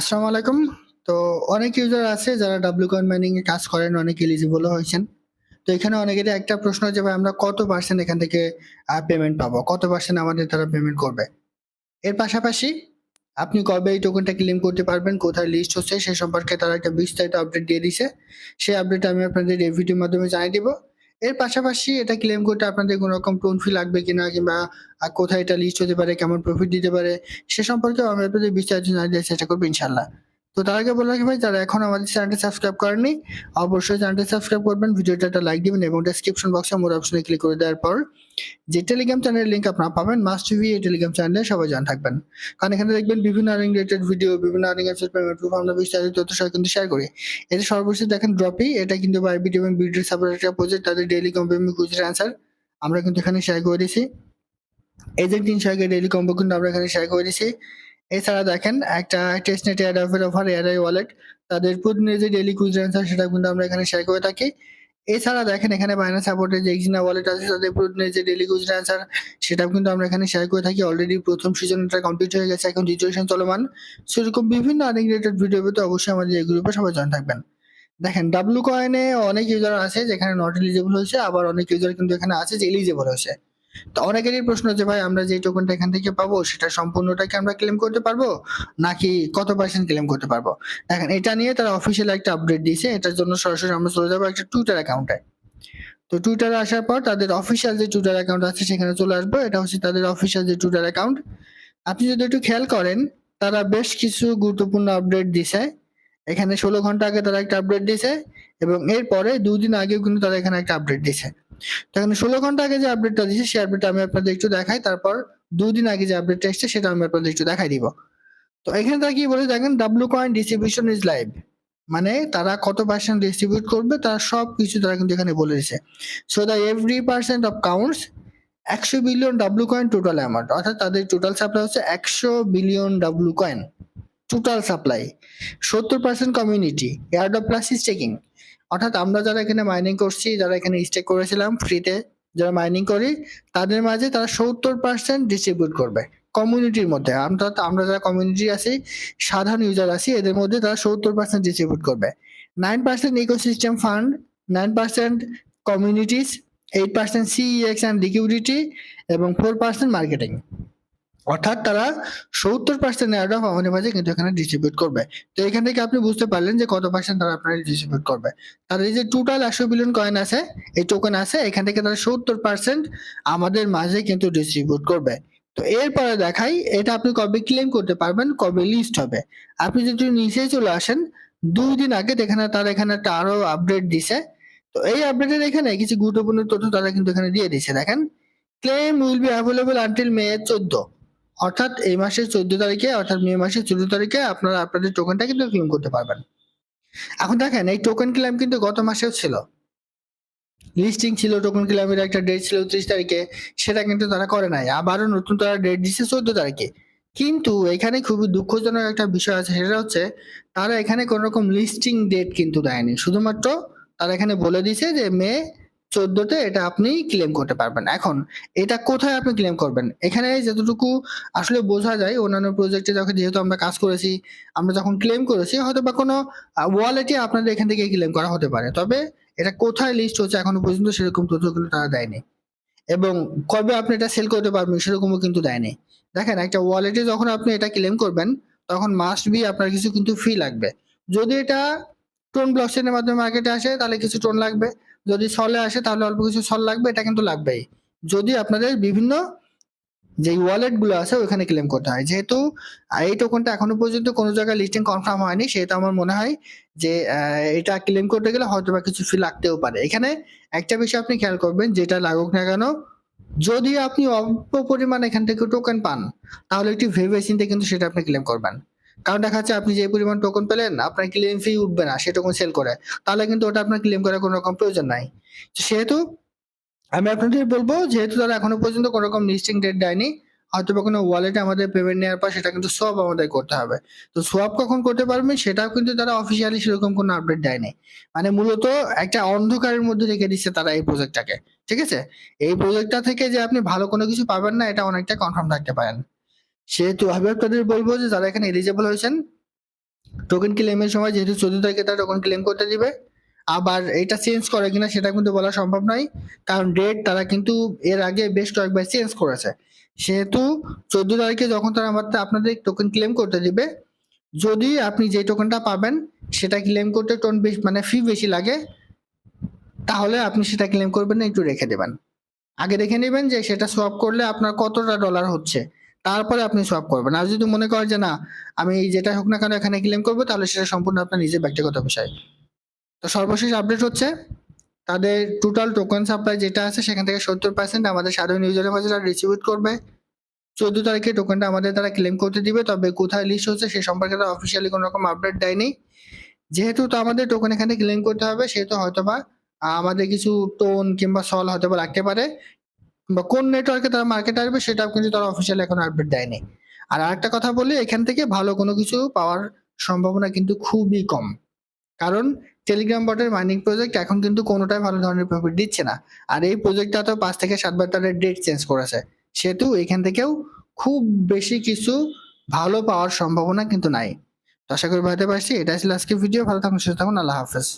আসসালামু আলাইকুম। তো অনেক ইউজার আছে যারা ডাব্লিউ কয়েন মাইনিং এ কাজ করেন, অনেক এলিজিবল হয়েছেন। তো এখানে অনেকেরই একটা প্রশ্ন যে ভাই, আমরা কত পার্সেন্ট এখান থেকে পেমেন্ট পাবো? কত পার্সেন্ট আমাদের তারা পেমেন্ট করবে? এর পাশাপাশি আপনি কবে এই টোকেনটা ক্লেম করতে পারবেন, কোথায় লিস্ট হচ্ছে, সে সম্পর্কে তারা একটা বিস্তারিত আপডেট দিয়ে দিছে। সেই আপডেট আমি আপনাদের এই ভিডিওর মাধ্যমে জানিয়ে দিব। এর পাশাপাশি এটা ক্লেম করতে আপনাদের কোনো রকম টোন ফি লাগবে কিনা কিংবা কোথায় এটা লিস্ট হতে পারে, কেমন প্রফিট দিতে পারে, সে সম্পর্কে আমি আপনাদের বিস্তারিত জানিয়ে চেষ্টা করব ইনশাল্লাহ তো তার আগে বলে রাখি ভাই, যারা এখন আমাদের চ্যানেলটি সাবস্ক্রাইব করেননি, অবশ্যই চ্যানেলটি সাবস্ক্রাইব করবেন, ভিডিওটা একটা লাইক দিবেন এবং ডেসক্রিপশন বক্সে মোর অপশনে ক্লিক করে দেওয়ার পর যে টেলিগ্রাম চ্যানেলের লিঙ্ক আপনারা পাবেন মাস্ট টিভি এই টেলিগ্রাম চ্যানেলে সবাই জান থাকবেন। কারণ এখানে দেখবেন বিভিন্ন আর্নিং রিলেটেড ভিডিও বিভিন্ন আর্নিং অ্যাপসের পেমেন্ট প্রুফ আমরা বিস্তারিত তথ্য সহ কিন্তু শেয়ার করি। এতে সর্বশেষ দেখেন ড্রপি এটা কিন্তু বাইবিট এবং বিডির সাপোর্ট একটা প্রজেক্ট তাদের ডেইলি কম্পেমি কুইজের অ্যান্সার আমরা কিন্তু এখানে শেয়ার করে দিয়েছি। এজেন্ট ইনশাকে ডেইলি কম্বো কিন্তু আমরা এখানে শেয়ার করে দিয়েছি। এছাড়া দেখেন একটা testnet air offer AirAI wallet তাদের প্রতিদিনের যে ডেইলি কুইজ অ্যান্সার সেটা কিন্তু আমরা এখানে শেয়ার করে থাকি। এছাড়া দেখেন এখানে বাইনান্স সাপোর্টের যে এক্সিনা ওয়ালেট আছে, তাদের প্রতিদিনের যে ডেইলি কুইজ অ্যান্সার সেটাও কিন্তু আমরা এখানে শেয়ার করে থাকি। অলরেডি প্রথম সিজনটা কমপ্লিট হয়ে গেছে, এখন সিচুয়েশন চলমান। সেরকম বিভিন্ন আর্নিং রিলেটেড ভিডিও পেতে অবশ্যই আমাদের এই গ্রুপে সবাই জয়েন থাকবেন। দেখেন ডাব্লু কয়েনে অনেক ইউজার আছে যেখানে নট এলিজিবল হয়েছে, আবার অনেক ইউজার কিন্তু এখানে আছে যে এলিজিবল হয়েছে। তো অনেকেরই প্রশ্ন যে, ভাই, আমরা যে টোকেনটা এখান থেকে পাবো, সেটা সম্পূর্ণটাকে আমরা ক্লেম করতে পারব? নাকি কত পার্সেন্ট ক্লেম করতে পারব? দেখেন, এটা নিয়ে তারা অফিসিয়াল একটা আপডেট দিয়েছে। এটার জন্য সরাসরি আমরা চলে যাব একটা টুইটার অ্যাকাউন্টে তো টুইটারে আসার পর তাদের অফিসিয়াল যে টুইটার অ্যাকাউন্ট আছে, সেখানে চলে আসব। এটা হচ্ছে তাদের অফিসিয়াল যে টুইটার অ্যাকাউন্ট আপনি যদি একটু খেয়াল করেন, তারা বেশ কিছু গুরুত্বপূর্ণ আপডেট দিছে। এখানে ষোলো ঘণ্টা আগে তারা একটা আপডেট দিছে এবং এরপরে দুদিন আগেও কিন্তু তারা এখানে একটা আপডেট দিছে। তো এখানে ষোলো ঘণ্টা আগে যে আপডেটটা দিছে সেই আপডেটটা আমি আপনাদের একটু দেখাই, তারপর দুদিন আগে যে আপডেটটা এসছে, সেটা আমি আপনাদের একটু দেখাই দিব। তো এখানে তারা কি বলে দেখেন W coin distribution is live মানে তারা কত পার্সেন্ট ডিস্ট্রিবিউট করবে, তারা সব কিছু তারা কিন্তু এখানে বলে দিছে so the every percent of counts একশো billion W coin total amount অর্থাৎ তাদের টোটাল সাপ্লাই হচ্ছে একশো billion W coin total supply সত্তর percent community airdrop plus staking অর্থাৎ আমরা যারা এখানে মাইনিং করছি, যারা এখানে স্টেক করেছিলাম ফ্রিতে যারা মাইনিং করি, তাদের মাঝে তারা সত্তর পার্সেন্ট ডিস্ট্রিবিউট করবে কমিউনিটির মধ্যে। অর্থাৎ আমরা যারা কমিউনিটি আছি, সাধারণ ইউজার আছি, এদের মধ্যে তারা সত্তর পার্সেন্ট ডিস্ট্রিবিউট করবে। Nine percent ecosystem fund nine percent communities eight percent CEX and liquidity এবং ফোর পার্সেন্ট মার্কেটিং অর্থাৎ তারা সত্তর পার্সেন্ট এয়ার অফ আমাদের মাঝে কিন্তু এখানে ডিস্ট্রিবিউট করবে। তো এখান থেকে আপনি বুঝতে পারলেন যে কত পার্সেন্ট তারা আপনার ডিস্ট্রিবিউট করবে। তাদের যে টোটাল একশো বিলিয়ন কয়েন আছে, এই টোকেন আছে, এখান থেকে তারা সত্তর পার্সেন্ট আমাদের মাঝে কিন্তু ডিস্ট্রিবিউট করবে। তো এরপরে দেখাই, এটা আপনি কবে ক্লেম করতে পারবেন, কবে লিস্ট হবে। আপনি যদি নিচে চলে আসেন, দুই দিন আগে এখানে তারা এখানে একটা আরও আপডেট দিছে। তো এই আপডেটের এখানে কিছু গুরুত্বপূর্ণ তথ্য তারা কিন্তু এখানে দিয়ে দিছে দেখেন claim will be available until May চোদ্দ। অর্থাৎ এই মাসের চোদ্দ তারিখে, অর্থাৎ মে মাসের চোদ্দ তারিখে আপনারা আপনাদের টোকেনটা কিন্তু ক্লেম করতে পারবেন। এখন দেখেন, এই টোকেন ক্লেম কিন্তু গত মাসেও ছিল। লিস্টিং ছিল টোকেন ক্লেমের একটা ডেট ছিল ত্রিশ তারিখে, সেটা কিন্তু তারা করে নাই। আবারও নতুন তারা ডেট দিচ্ছে চোদ্দ তারিখে। কিন্তু এখানে খুবই দুঃখজনক একটা বিষয় আছে, সেটা হচ্ছে তারা এখানে কোনো রকম লিস্টিং ডেট কিন্তু দেয়নি। শুধুমাত্র তারা এখানে বলে দিছে যে মে চোদ্দতে এটা আপনি ক্লেম করতে পারবেন। এখন, এটা কোথায় আপনি ক্লেম করবেন? এখানে যতটুকু আসলে বোঝা যায়, অন্যান্য প্রজেক্টে যখন যেহেতু আমরা কাজ করেছি, আমরা যখন ক্লেম করেছি, হয়তো বা কোনো ওয়ালেটে আপনাদের এখান থেকে ক্লেম করা হতে পারে। তবে এটা কোথায় লিস্ট হচ্ছে এখনও পর্যন্ত সেরকম তথ্য কিন্তু তারা দেয়নি। এবং কবে আপনি এটা সেল করতে পারবেন সেরকমও কিন্তু দেয়নি। দেখেন, একটা ওয়ালেটে যখন আপনি এটা ক্লেম করবেন, তখন মাস্ট বি আপনার কিছু কিন্তু ফি লাগবে। যদি এটা টোন ব্লকচেনের মাধ্যমে মার্কেটে আসে, তাহলে কিছু টোন লাগবে। যদি সলে আসে তাহলে অল্প কিছু সল লাগবে, এটা কিন্তু লাগবেই। যদি আপনাদের বিভিন্ন যে ওয়ালেটগুলো আছে ওখানে ক্লেম করতে হয়। যেহেতু এই টোকনটা এখনও পর্যন্ত কোনো জায়গায় লিস্টিং কনফার্ম হয়নি, সেহেতু আমার মনে হয় যে এটা ক্লেম করতে গেলে হয়তো বা কিছু ফি লাগতেও পারে। এখানে একটা বিষয় আপনি খেয়াল করবেন, যেটা লাগুক না কেন, যদি আপনি অল্প পরিমাণ এখান থেকে টোকেন পান, তাহলে একটু ভেবে চিন্তে কিন্তু সেটা আপনি ক্লেম করবেন। কারণ দেখা যাচ্ছে আপনি যে পরিমাণ টোকন পেলেন, আপনার ক্লেম ফি উঠবে না, সে টোকন সেল করে। তাহলে কিন্তু ওটা আপনার ক্লেম করার কোনো রকম প্রয়োজন নাই। সেহেতু আমি আপনাদের বলব, যেহেতু তারা এখনও পর্যন্ত কোনো রকম লিস্টিং ডেট দেয়নি, হয়তো বা কোনো ওয়ালেটে আমাদের পেমেন্ট নেওয়ার পর সেটা কিন্তু সোয়াপ আমাদের করতে হবে। তো সোয়াপ কখন করতে পারবেন, সেটাও কিন্তু তারা অফিসিয়ালি সেরকম কোনো আপডেট দেয়নি। মানে মূলত একটা অন্ধকারের মধ্যে রেখে দিচ্ছে তারা এই প্রজেক্টটাকে ঠিক আছে? এই প্রজেক্টটা থেকে যে আপনি ভালো কোনো কিছু পাবেন না, এটা অনেকটা কনফার্ম থাকতে পারেন। সেহেতু আপনাদের বলব যে যারা এখানে এলিজেবল হয়েছেন টোকেন ক্লেমের সময় যেহেতু চোদ্দ তারিখে তারা টোকেন ক্লেম করতে দিবে, আবার এটা চেঞ্জ করে কিনা সেটা কিন্তু বলা সম্ভব নয়, কারণ ডেট তারা কিন্তু এর আগে বেশ কয়েকবার চেঞ্জ করেছে। সেহেতু চোদ্দ তারিখে যখন তারা আমাদের, আপনাদের টোকেন ক্লেম করতে দিবে, যদি আপনি যে টোকেনটা পাবেন, সেটা ক্লেম করতে টোন বেশি মানে ফি বেশি লাগে, তাহলে আপনি সেটা ক্লেম করবেন না, একটু রেখে দেবেন। আগে দেখে নেবেন যে সেটা সোয়াপ করলে আপনার কতটা ডলার হচ্ছে। তারপরে আপনি সব করবেন। আর যদি মনে করেন যে না, আমি যেটা হোক না কেন এখানে ক্লেম করব, তাহলে সেটা সম্পূর্ণ আপনার নিজের ব্যক্তিগত বিষয়। তো সর্বশেষ আপডেট হচ্ছে, তাদের টোটাল টোকেন সাপ্লাই যেটা আছে, সেখান থেকে সত্তর পার্সেন্ট আমাদের সাধারণ ইউজারের মাঝে তারা রিসিভিট করবে। চোদ্দ তারিখে টোকেনটা আমাদের তারা ক্লেম করতে দিবে, তবে কোথায় লিস্ট হচ্ছে সে সম্পর্কে তারা অফিসিয়ালি কোনো রকম আপডেট দেয়নি। যেহেতু তো আমাদের টোকেন এখানে ক্লেম করতে হবে, সেহেতু হয়তোবা আমাদের কিছু টোন কিংবা সল হয়তো বা রাখতে পারে। বা কোন নেটওয়ার্কে তারা মার্কেট আসবে সেটাও কিন্তু তারা অফিসিয়ালি এখন আপডেট দেয়নি। আর আরেকটা কথা বলি, এখান থেকে ভালো কোনো কিছু পাওয়ার সম্ভাবনা কিন্তু খুবই কম। কারণ টেলিগ্রাম বটের মাইনিং প্রজেক্ট এখন কিন্তু কোনোটাই ভালো ধরনের প্রফিট দিচ্ছে না। আর এই প্রজেক্টটা তো পাঁচ থেকে সাতবার তাদের ডেট চেঞ্জ করেছে। সেহেতু এখান থেকেও খুব বেশি কিছু ভালো পাওয়ার সম্ভাবনা কিন্তু নাই। তো আশা করি ভাবতে পারছি। এটা ছিল আজকে ভিডিও ভালো থাকুন, সুস্থ থাকুন। আল্লাহ হাফেজ।